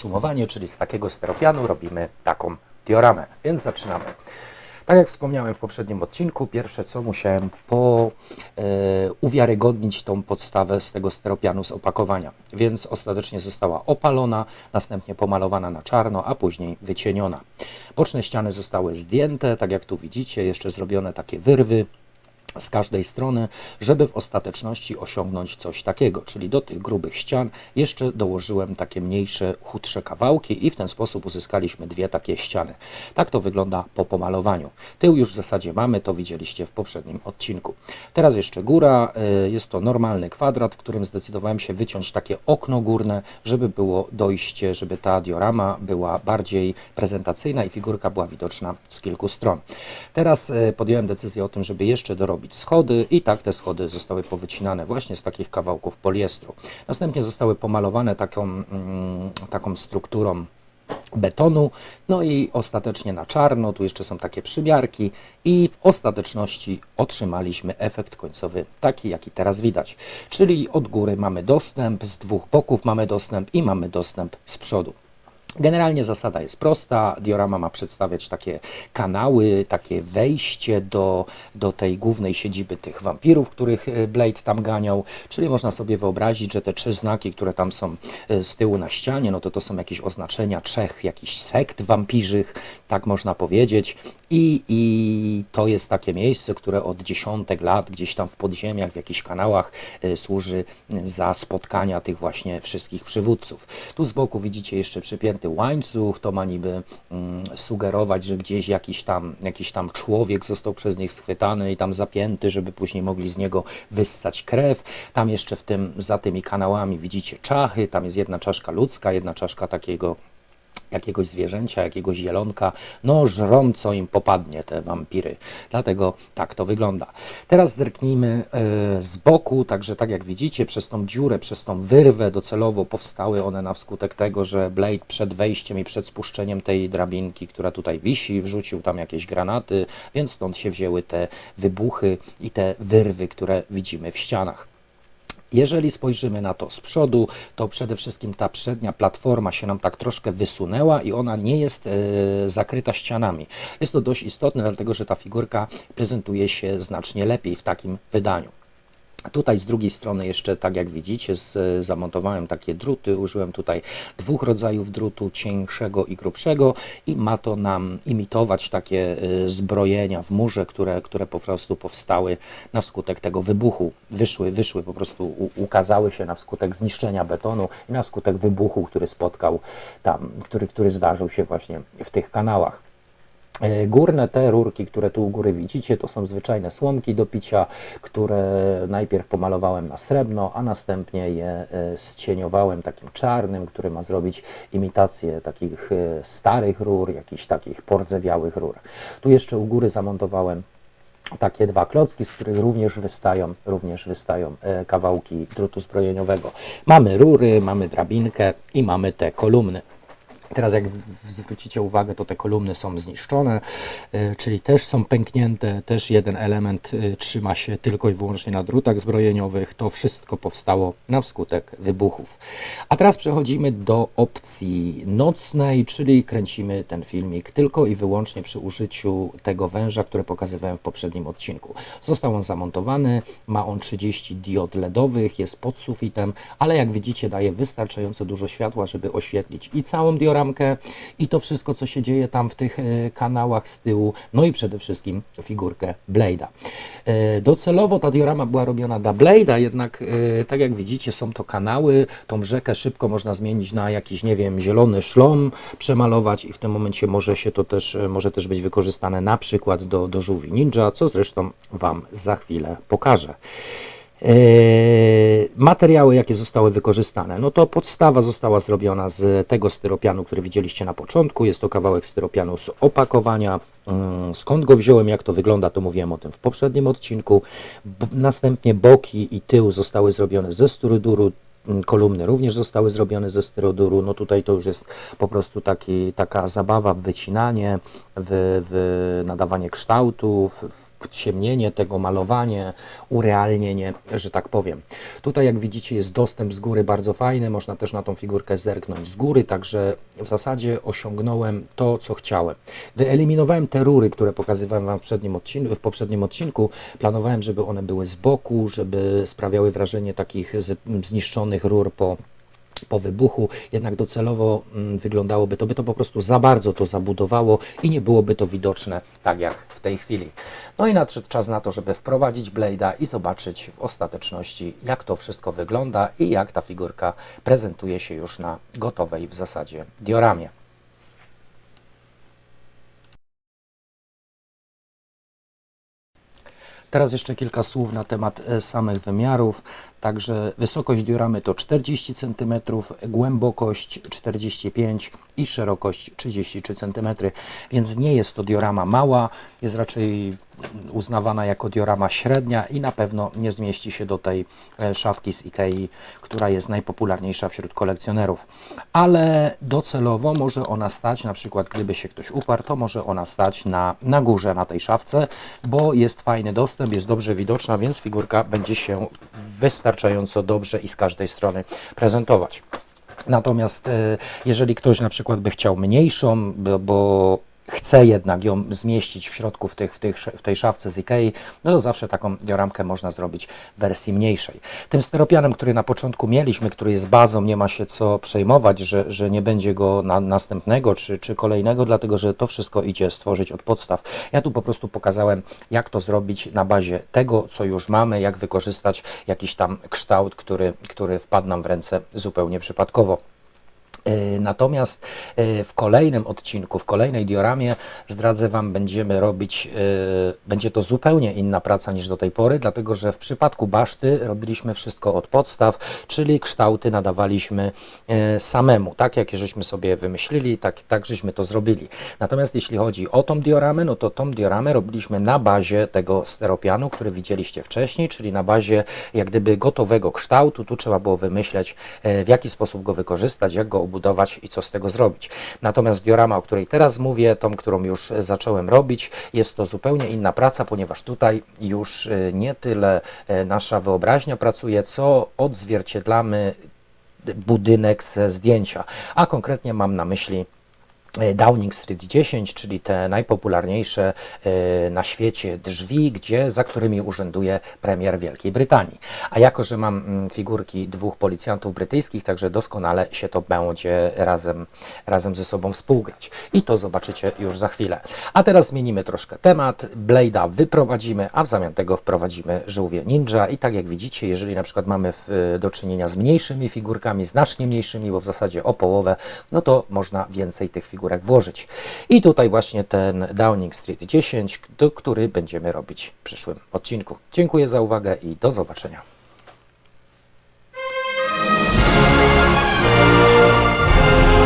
podsumowanie, czyli z takiego steropianu robimy taką dioramę. Więc zaczynamy. Tak jak wspomniałem w poprzednim odcinku, pierwsze co musiałem po, e, uwiarygodnić tą podstawę z tego steropianu z opakowania. Więc ostatecznie została opalona, następnie pomalowana na czarno, a później wycieniona. Boczne ściany zostały zdjęte, tak jak tu widzicie, jeszcze zrobione takie wyrwy z każdej strony, żeby w ostateczności osiągnąć coś takiego, czyli do tych grubych ścian jeszcze dołożyłem takie mniejsze, chudsze kawałki i w ten sposób uzyskaliśmy dwie takie ściany. Tak to wygląda po pomalowaniu. Tył już w zasadzie mamy, to widzieliście w poprzednim odcinku. Teraz jeszcze góra, y, jest to normalny kwadrat, w którym zdecydowałem się wyciąć takie okno górne, żeby było dojście, żeby ta diorama była bardziej prezentacyjna i figurka była widoczna z kilku stron. Teraz y, podjąłem decyzję o tym, żeby jeszcze dorobić schody i tak te schody zostały powycinane właśnie z takich kawałków poliestru. Następnie zostały pomalowane taką, mm, taką strukturą betonu, no i ostatecznie na czarno, tu jeszcze są takie przymiarki i w ostateczności otrzymaliśmy efekt końcowy taki, jaki teraz widać. Czyli od góry mamy dostęp, z dwóch boków mamy dostęp i mamy dostęp z przodu. Generalnie zasada jest prosta. Diorama ma przedstawiać takie kanały, takie wejście do, do tej głównej siedziby tych wampirów, których e, Blade tam ganiał. Czyli można sobie wyobrazić, że te trzy znaki, które tam są e, z tyłu na ścianie, no to to są jakieś oznaczenia trzech jakichś sekt wampirzych, tak można powiedzieć. I, I to jest takie miejsce, które od dziesiątek lat gdzieś tam w podziemiach, w jakichś kanałach e, służy za spotkania tych właśnie wszystkich przywódców. Tu z boku widzicie jeszcze przypięty łańcuch, to ma niby mm, sugerować, że gdzieś jakiś tam, jakiś tam człowiek został przez nich schwytany i tam zapięty, żeby później mogli z niego wyssać krew. Tam jeszcze w tym, za tymi kanałami widzicie czachy, tam jest jedna czaszka ludzka, jedna czaszka takiego jakiegoś zwierzęcia, jakiegoś zielonka, no żrą co im popadnie te wampiry. Dlatego tak to wygląda. Teraz zerknijmy e, z boku, także tak jak widzicie, przez tą dziurę, przez tą wyrwę docelowo powstały one na wskutek tego, że Blade przed wejściem i przed spuszczeniem tej drabinki, która tutaj wisi, wrzucił tam jakieś granaty, więc stąd się wzięły te wybuchy i te wyrwy, które widzimy w ścianach. Jeżeli spojrzymy na to z przodu, to przede wszystkim ta przednia platforma się nam tak troszkę wysunęła i ona nie jest e, zakryta ścianami. Jest to dość istotne, dlatego że ta figurka prezentuje się znacznie lepiej w takim wydaniu. Tutaj z drugiej strony jeszcze, tak jak widzicie, z, zamontowałem takie druty. Użyłem tutaj dwóch rodzajów drutu, cieńszego i grubszego i ma to nam imitować takie y, zbrojenia w murze, które, które po prostu powstały na wskutek tego wybuchu. Wyszły, wyszły po prostu, u, ukazały się na wskutek zniszczenia betonu i na wskutek wybuchu, który spotkał tam, który, który zdarzył się właśnie w tych kanałach. E, Górne te rurki, które tu u góry widzicie, to są zwyczajne słomki do picia, które najpierw pomalowałem na srebrno, a następnie je e, zcieniowałem takim czarnym, który ma zrobić imitację takich e, starych rur, jakichś takich pordzewiałych rur. Tu jeszcze u góry zamontowałem takie dwa klocki, z których również wystają, również wystają e, kawałki drutu zbrojeniowego. Mamy rury, mamy drabinkę i mamy te kolumny. Teraz jak zwrócicie uwagę, to te kolumny są zniszczone, y, czyli też są pęknięte, też jeden element y, trzyma się tylko i wyłącznie na drutach zbrojeniowych. To wszystko powstało na wskutek wybuchów. A teraz przechodzimy do opcji nocnej, czyli kręcimy ten filmik tylko i wyłącznie przy użyciu tego węża, który pokazywałem w poprzednim odcinku. Został on zamontowany, ma on 30 diod LEDowych, jest pod sufitem, ale jak widzicie daje wystarczająco dużo światła, żeby oświetlić i całą dioramkę i to wszystko, co się dzieje tam w tych e, kanałach z tyłu, no i przede wszystkim figurkę Blade'a. E, Docelowo ta diorama była robiona dla Blade'a, jednak e, tak jak widzicie są to kanały, tą rzekę szybko można zmienić na jakiś, nie wiem, zielony szlom, przemalować i w tym momencie może się to też, może też być wykorzystane na przykład do, do żółwi ninja, co zresztą Wam za chwilę pokażę. Eee, Materiały, jakie zostały wykorzystane, no to podstawa została zrobiona z tego styropianu, który widzieliście na początku. Jest to kawałek styropianu z opakowania. Mm, Skąd go wziąłem, jak to wygląda, to mówiłem o tym w poprzednim odcinku. Następnie boki i tył zostały zrobione ze styruduru. Mm, Kolumny również zostały zrobione ze styroduru. No tutaj to już jest po prostu taki, taka zabawa w wycinanie, w, w nadawanie kształtów, w ciemnienie tego, malowanie, urealnienie, że tak powiem. Tutaj jak widzicie jest dostęp z góry bardzo fajny, można też na tą figurkę zerknąć z góry, także w zasadzie osiągnąłem to, co chciałem. Wyeliminowałem te rury, które pokazywałem Wam w poprzednim odcinku, w poprzednim odcinku. Planowałem, żeby one były z boku, żeby sprawiały wrażenie takich zniszczonych rur po po wybuchu, jednak docelowo mm, wyglądałoby to, by to po prostu za bardzo to zabudowało i nie byłoby to widoczne tak jak w tej chwili. No i nadszedł czas na to, żeby wprowadzić Blade'a i zobaczyć w ostateczności jak to wszystko wygląda i jak ta figurka prezentuje się już na gotowej w zasadzie dioramie. Teraz jeszcze kilka słów na temat e, samych wymiarów. Także wysokość dioramy to 40 cm, głębokość 45 i szerokość 33 cm, więc nie jest to diorama mała, jest raczej uznawana jako diorama średnia i na pewno nie zmieści się do tej e, szafki z Ikei, która jest najpopularniejsza wśród kolekcjonerów. Ale docelowo może ona stać, na przykład gdyby się ktoś uparł, to może ona stać na, na górze na tej szafce, bo jest fajny dostęp, jest dobrze widoczna, więc figurka będzie się wystarczająco dobrze i z każdej strony prezentować. Natomiast e, jeżeli ktoś na przykład by chciał mniejszą, bo, bo chce jednak ją zmieścić w środku w, tych, w, tych, w tej szafce z Ikei, no to zawsze taką dioramkę można zrobić w wersji mniejszej. Tym steropianem, który na początku mieliśmy, który jest bazą, nie ma się co przejmować, że, że nie będzie go na, następnego czy, czy kolejnego, dlatego że to wszystko idzie stworzyć od podstaw. Ja tu po prostu pokazałem, jak to zrobić na bazie tego, co już mamy, jak wykorzystać jakiś tam kształt, który, który wpadł nam w ręce zupełnie przypadkowo. E, Natomiast e, w kolejnym odcinku, w kolejnej dioramie zdradzę Wam, będziemy robić, e, będzie to zupełnie inna praca niż do tej pory, dlatego że w przypadku baszty robiliśmy wszystko od podstaw, czyli kształty nadawaliśmy samemu, tak jak żeśmy sobie wymyślili, tak, tak żeśmy to zrobili. Natomiast jeśli chodzi o tą dioramę, no to tą dioramę robiliśmy na bazie tego steropianu, który widzieliście wcześniej, czyli na bazie jak gdyby gotowego kształtu, tu trzeba było wymyśleć w jaki sposób go wykorzystać, jak go obudować i co z tego zrobić. Natomiast diorama, o której teraz mówię, tą, którą już e, zacząłem robić, jest to zupełnie inna praca, ponieważ tutaj już e, nie tyle e, nasza wyobraźnia pracuje, co odzwierciedlamy budynek ze zdjęcia, a konkretnie mam na myśli Downing Street 10, czyli te najpopularniejsze e, na świecie drzwi, gdzie, za którymi urzęduje premier Wielkiej Brytanii. A jako, że mam mm, figurki dwóch policjantów brytyjskich, także doskonale się to będzie razem, razem ze sobą współgrać. I to zobaczycie już za chwilę. A teraz zmienimy troszkę temat. Blade'a wyprowadzimy, a w zamian tego wprowadzimy żółwie ninja. I tak jak widzicie, jeżeli na przykład mamy do czynienia z mniejszymi figurkami, znacznie mniejszymi, bo w zasadzie o połowę, no to można więcej tych figurek włożyć. I tutaj właśnie ten Downing Street 10, do, który będziemy robić w przyszłym odcinku. Dziękuję za uwagę i do zobaczenia.